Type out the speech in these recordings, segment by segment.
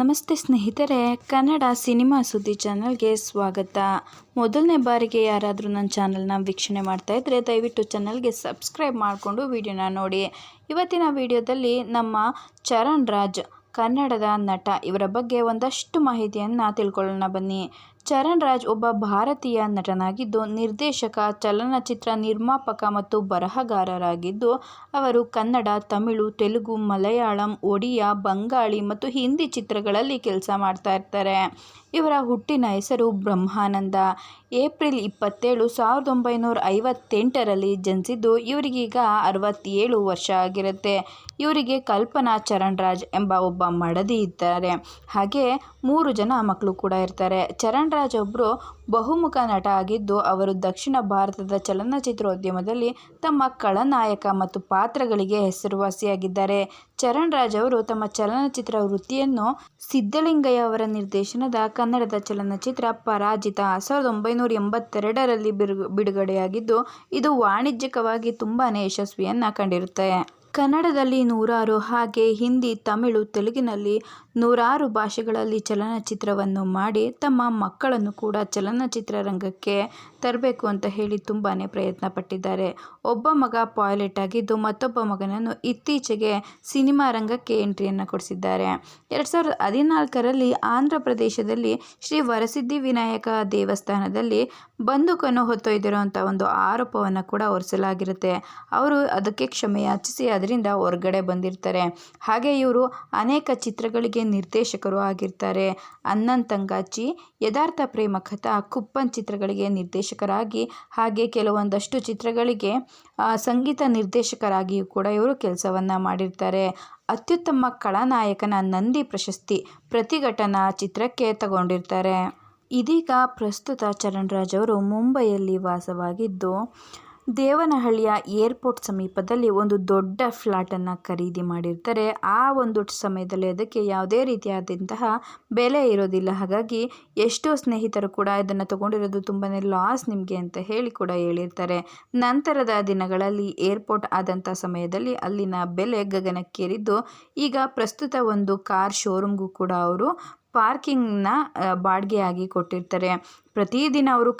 ನಮಸ್ತೆ ಸ್ನೇಹಿತರೆ, ಕನ್ನಡ ಸಿನಿಮಾ ಸುದ್ದಿ ಚಾನಲ್ಗೆ ಸ್ವಾಗತ. ಮೊದಲನೇ ಬಾರಿಗೆ ಯಾರಾದರೂ ನನ್ನ ಚಾನಲ್ನ ವೀಕ್ಷಣೆ ಮಾಡ್ತಾ ಇದ್ದರೆ ದಯವಿಟ್ಟು ಚಾನಲ್ಗೆ ಸಬ್ಸ್ಕ್ರೈಬ್ ಮಾಡಿಕೊಂಡು ವಿಡಿಯೋನ ನೋಡಿ. ಇವತ್ತಿನ ವಿಡಿಯೋದಲ್ಲಿ ನಮ್ಮ ಚರಣ್ ರಾಜ್, ಕನ್ನಡದ ನಟ, ಇವರ ಬಗ್ಗೆ ಒಂದಷ್ಟು ಮಾಹಿತಿಯನ್ನು ತಿಳ್ಕೊಳ್ಳೋಣ ಬನ್ನಿ. ಚರಣ್ ರಾಜ್ ಒಬ್ಬ ಭಾರತೀಯ ನಟನಾಗಿದ್ದು, ನಿರ್ದೇಶಕ, ಚಲನಚಿತ್ರ ನಿರ್ಮಾಪಕ ಮತ್ತು ಬರಹಗಾರರಾಗಿದ್ದು, ಅವರು ಕನ್ನಡ, ತಮಿಳು, ತೆಲುಗು, ಮಲಯಾಳಂ, ಒಡಿಯಾ, ಬಂಗಾಳಿ ಮತ್ತು ಹಿಂದಿ ಚಿತ್ರಗಳಲ್ಲಿ ಕೆಲಸ ಮಾಡ್ತಾ ಇರ್ತಾರೆ. ಇವರ ಹುಟ್ಟಿನ ಹೆಸರು ಬ್ರಹ್ಮಾನಂದ. ಏಪ್ರಿಲ್ ಇಪ್ಪತ್ತೇಳು, ಸಾವಿರದ ಒಂಬೈನೂರ ಐವತ್ತೆಂಟರಲ್ಲಿ ಜನಿಸಿದ್ದು, ಇವರಿಗೀಗ ಅರವತ್ತೇಳು ವರ್ಷ ಆಗಿರುತ್ತೆ. ಇವರಿಗೆ ಕಲ್ಪನಾ ಚರಣ್ ರಾಜ್ ಎಂಬ ಒಬ್ಬ ಮಡದಿ ಇದ್ದಾರೆ. ಹಾಗೆ ಮೂರು ಜನ ಮಕ್ಕಳು ಕೂಡ ಇರ್ತಾರೆ. ಚರಣ್ ರಾಜ್ ಒಬ್ಬರು ಬಹುಮುಖ ನಟ ಆಗಿದ್ದು ಅವರು ದಕ್ಷಿಣ ಭಾರತದ ಚಲನಚಿತ್ರೋದ್ಯಮದಲ್ಲಿ ತಮ್ಮ ಖಳನಾಯಕ ಮತ್ತು ಪಾತ್ರಗಳಿಗೆ ಹೆಸರುವಾಸಿಯಾಗಿದ್ದಾರೆ. ಚರಣ್ ರಾಜ್ ಅವರು ತಮ್ಮ ಚಲನಚಿತ್ರ ವೃತ್ತಿಯನ್ನು ಸಿದ್ದಲಿಂಗಯ್ಯ ಅವರ ನಿರ್ದೇಶನದ ಕನ್ನಡದ ಚಲನಚಿತ್ರ ಪರಾಜಿತ ಸಾವಿರದ ಒಂಬೈನೂರ ಎಂಬತ್ತೆರಡರಲ್ಲಿ ಬಿಡುಗಡೆಯಾಗಿದ್ದು, ಇದು ವಾಣಿಜ್ಯಿಕವಾಗಿ ತುಂಬಾ ಯಶಸ್ವಿಯನ್ನು ಕಂಡಿರುತ್ತೆ. ಕನ್ನಡದಲ್ಲಿ ನೂರಾರು ಹಾಗೆ ಹಿಂದಿ, ತಮಿಳು, ತೆಲುಗಿನಲ್ಲಿ ನೂರಾರು ಭಾಷೆಗಳಲ್ಲಿ ಚಲನಚಿತ್ರವನ್ನು ಮಾಡಿ ತಮ್ಮ ಮಕ್ಕಳನ್ನು ಕೂಡ ಚಲನಚಿತ್ರ ರಂಗಕ್ಕೆ ತರಬೇಕು ಅಂತ ಹೇಳಿ ತುಂಬಾ ಪ್ರಯತ್ನ ಪಟ್ಟಿದ್ದಾರೆ. ಒಬ್ಬ ಮಗ ಪಾಯ್ಲೆಟ್ ಆಗಿದ್ದು ಮತ್ತೊಬ್ಬ ಮಗನನ್ನು ಇತ್ತೀಚೆಗೆ ಸಿನಿಮಾ ರಂಗಕ್ಕೆ ಎಂಟ್ರಿಯನ್ನು ಕೊಡಿಸಿದ್ದಾರೆ. ಎರಡು ಸಾವಿರದ ಹದಿನಾಲ್ಕರಲ್ಲಿ ಆಂಧ್ರ ಪ್ರದೇಶದಲ್ಲಿ ಶ್ರೀ ವರಸಿದ್ಧಿ ವಿನಾಯಕ ದೇವಸ್ಥಾನದಲ್ಲಿ ಬಂದೂಕನ್ನು ಹೊತ್ತೊಯ್ದಿರುವಂಥ ಒಂದು ಆರೋಪವನ್ನು ಕೂಡ ಹೊರಿಸಲಾಗಿರುತ್ತೆ. ಅವರು ಅದಕ್ಕೆ ಕ್ಷಮೆ ಯಾಚಿಸಿ ಅದರಿಂದ ಹೊರಗಡೆ ಬಂದಿರ್ತಾರೆ. ಹಾಗೆ ಇವರು ಅನೇಕ ಚಿತ್ರಗಳಿಗೆ ನಿರ್ದೇಶಕರು ಆಗಿರ್ತಾರೆ. ಅನ್ನನ್ ತಂಗಾಚಿ ಯಥಾರ್ಥ ಪ್ರೇಮ ಕಥಾ, ಕುಪ್ಪನ್ ಚಿತ್ರಗಳಿಗೆ ನಿರ್ದೇಶಕರಾಗಿ, ಹಾಗೆ ಕೆಲವೊಂದಷ್ಟು ಚಿತ್ರಗಳಿಗೆ ಸಂಗೀತ ನಿರ್ದೇಶಕರಾಗಿಯೂ ಕೂಡ ಇವರು ಕೆಲಸವನ್ನು ಮಾಡಿರ್ತಾರೆ. ಅತ್ಯುತ್ತಮ ಕಳಾನಾಯಕನ ನಂದಿ ಪ್ರಶಸ್ತಿ ಪ್ರತಿಘಟನಾ ಚಿತ್ರಕ್ಕೆ ತಗೊಂಡಿರ್ತಾರೆ. ಇದೀಗ ಪ್ರಸ್ತುತ ಚರಣ್ ರಾಜ್ ಅವರು ಮುಂಬೈಯಲ್ಲಿ ವಾಸವಾಗಿದ್ದು ದೇವನಹಳ್ಳಿಯ ಏರ್ಪೋರ್ಟ್ ಸಮೀಪದಲ್ಲಿ ಒಂದು ದೊಡ್ಡ ಫ್ಲ್ಯಾಟನ್ನು ಖರೀದಿ ಮಾಡಿರ್ತಾರೆ. ಆ ಒಂದು ಸಮಯದಲ್ಲಿ ಅದಕ್ಕೆ ಯಾವುದೇ ರೀತಿಯಾದಂತಹ ಬೆಲೆ ಇರೋದಿಲ್ಲ. ಹಾಗಾಗಿ ಎಷ್ಟೋ ಸ್ನೇಹಿತರು ಕೂಡ ಇದನ್ನು ತಗೊಂಡಿರೋದು ತುಂಬಾ ಲಾಸ್ ನಿಮಗೆ ಅಂತ ಹೇಳಿ ಕೂಡ ಹೇಳಿರ್ತಾರೆ. ನಂತರದ ದಿನಗಳಲ್ಲಿ ಏರ್ಪೋರ್ಟ್ ಆದಂಥ ಸಮಯದಲ್ಲಿ ಅಲ್ಲಿನ ಬೆಲೆ ಗಗನಕ್ಕೇರಿದ್ದು, ಈಗ ಪ್ರಸ್ತುತ ಒಂದು ಕಾರ್ ಶೋರೂಮ್ಗೂ ಕೂಡ ಅವರು ಪಾರ್ಕಿಂಗ್ನ ಬಾಡಿಗೆಯಾಗಿ ಕೊಟ್ಟಿರ್ತಾರೆ. ಪ್ರತಿದಿನ ಅವರು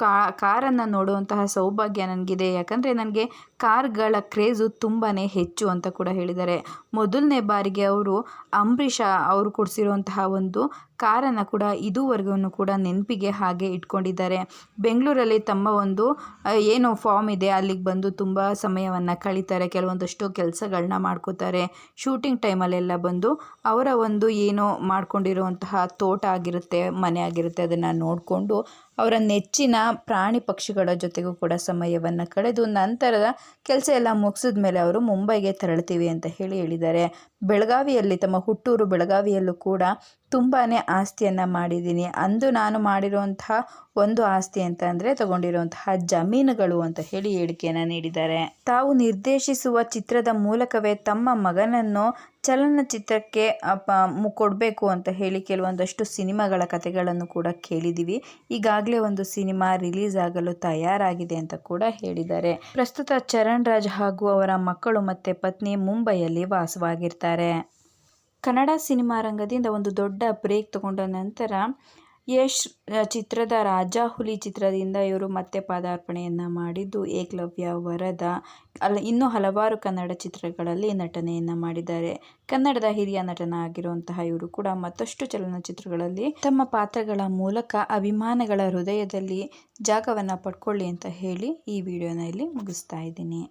ಕಾರನ್ನು ನೋಡುವಂತಹ ಸೌಭಾಗ್ಯ ನನಗಿದೆ. ಯಾಕಂದರೆ ನನಗೆ ಕಾರ್ಗಳ ಕ್ರೇಜು ತುಂಬಾ ಹೆಚ್ಚು ಅಂತ ಕೂಡ ಹೇಳಿದ್ದಾರೆ. ಮೊದಲನೇ ಬಾರಿಗೆ ಅವರು ಅಂಬರೀಷ ಅವರು ಕೊಡಿಸಿರುವಂತಹ ಒಂದು ಕಾರನ್ನು ಕೂಡ ಇದುವರೆಗೂ ಕೂಡ ನೆನಪಿಗೆ ಹಾಗೆ ಇಟ್ಕೊಂಡಿದ್ದಾರೆ. ಬೆಂಗಳೂರಲ್ಲಿ ತಮ್ಮ ಒಂದು ಏನು ಫಾರ್ಮ್ ಇದೆ, ಅಲ್ಲಿಗೆ ಬಂದು ತುಂಬ ಸಮಯವನ್ನು ಕಳೀತಾರೆ, ಕೆಲವೊಂದಷ್ಟು ಕೆಲಸಗಳನ್ನ ಮಾಡ್ಕೋತಾರೆ. ಶೂಟಿಂಗ್ ಟೈಮಲ್ಲೆಲ್ಲ ಬಂದು ಅವರ ಒಂದು ಏನೋ ಮಾಡ್ಕೊಂಡಿರುವಂತಹ ತೋಟ ಆಗಿರುತ್ತೆ, ಮನೆ ಆಗಿರುತ್ತೆ, ಅದನ್ನು ನೋಡಿಕೊಂಡು ಅವರ ನೆಚ್ಚಿನ ಪ್ರಾಣಿ ಪಕ್ಷಿಗಳ ಜೊತೆಗೂ ಕೂಡ ಸಮಯವನ್ನು ಕಳೆದು ನಂತರದ ಕೆಲಸ ಎಲ್ಲ ಮುಗಿಸಿದ ಮೇಲೆ ಅವರು ಮುಂಬೈಗೆ ತೆರಳ್ತೀವಿ ಅಂತ ಹೇಳಿ ಹೇಳಿದ್ದಾರೆ. ಬೆಳಗಾವಿಯಲ್ಲಿ, ತಮ್ಮ ಹುಟ್ಟೂರು ಬೆಳಗಾವಿಯಲ್ಲೂ ಕೂಡ ತುಂಬಾ ಆಸ್ತಿಯನ್ನು ಮಾಡಿದ್ದೀನಿ. ಅಂದು ನಾನು ಮಾಡಿರುವಂತಹ ಒಂದು ಆಸ್ತಿ ಅಂತ ಅಂದರೆ ತಗೊಂಡಿರುವಂತಹ ಜಮೀನುಗಳು ಅಂತ ಹೇಳಿ ಹೇಳಿಕೆಯನ್ನು ನೀಡಿದ್ದಾರೆ. ತಾವು ನಿರ್ದೇಶಿಸುವ ಚಿತ್ರದ ಮೂಲಕವೇ ತಮ್ಮ ಮಗನನ್ನು ಚಲನಚಿತ್ರಕ್ಕೆ ಕೊಡಬೇಕು ಅಂತ ಹೇಳಿ ಕೆಲವೊಂದಷ್ಟು ಸಿನಿಮಾಗಳ ಕಥೆಗಳನ್ನು ಕೂಡ ಕೇಳಿದ್ದೀವಿ. ಈಗಾಗಲೇ ಒಂದು ಸಿನಿಮಾ ರಿಲೀಸ್ ಆಗಲು ತಯಾರಾಗಿದೆ ಅಂತ ಕೂಡ ಹೇಳಿದ್ದಾರೆ. ಪ್ರಸ್ತುತ ಚರಣ್ ರಾಜ್ ಹಾಗೂ ಅವರ ಮಕ್ಕಳು ಮತ್ತು ಪತ್ನಿ ಮುಂಬೈಯಲ್ಲಿ ವಾಸವಾಗಿರ್ತಾರೆ. ಕನ್ನಡ ಸಿನಿಮಾ ರಂಗದಿಂದ ಒಂದು ದೊಡ್ಡ ಬ್ರೇಕ್ ತಗೊಂಡ ನಂತರ ಯಶ್ ಚಿತ್ರದ ರಾಜಾ ಹುಲಿ ಚಿತ್ರದಿಂದ ಇವರು ಮತ್ತೆ ಪಾದಾರ್ಪಣೆಯನ್ನು ಮಾಡಿದ್ದು ಏಕಲವ್ಯ ವರದ. ಅಲ್ಲ, ಇನ್ನೂ ಹಲವಾರು ಕನ್ನಡ ಚಿತ್ರಗಳಲ್ಲಿ ನಟನೆಯನ್ನು ಮಾಡಿದ್ದಾರೆ. ಕನ್ನಡದ ಹಿರಿಯ ನಟನ ಆಗಿರುವಂತಹ ಇವರು ಕೂಡ ಮತ್ತಷ್ಟು ಚಲನಚಿತ್ರಗಳಲ್ಲಿ ತಮ್ಮ ಪಾತ್ರಗಳ ಮೂಲಕ ಅಭಿಮಾನಗಳ ಹೃದಯದಲ್ಲಿ ಜಾಗವನ್ನು ಪಡ್ಕೊಳ್ಳಿ ಅಂತ ಹೇಳಿ ಈ ವಿಡಿಯೋನ ಇಲ್ಲಿ ಮುಗಿಸ್ತಾ ಇದ್ದೀನಿ.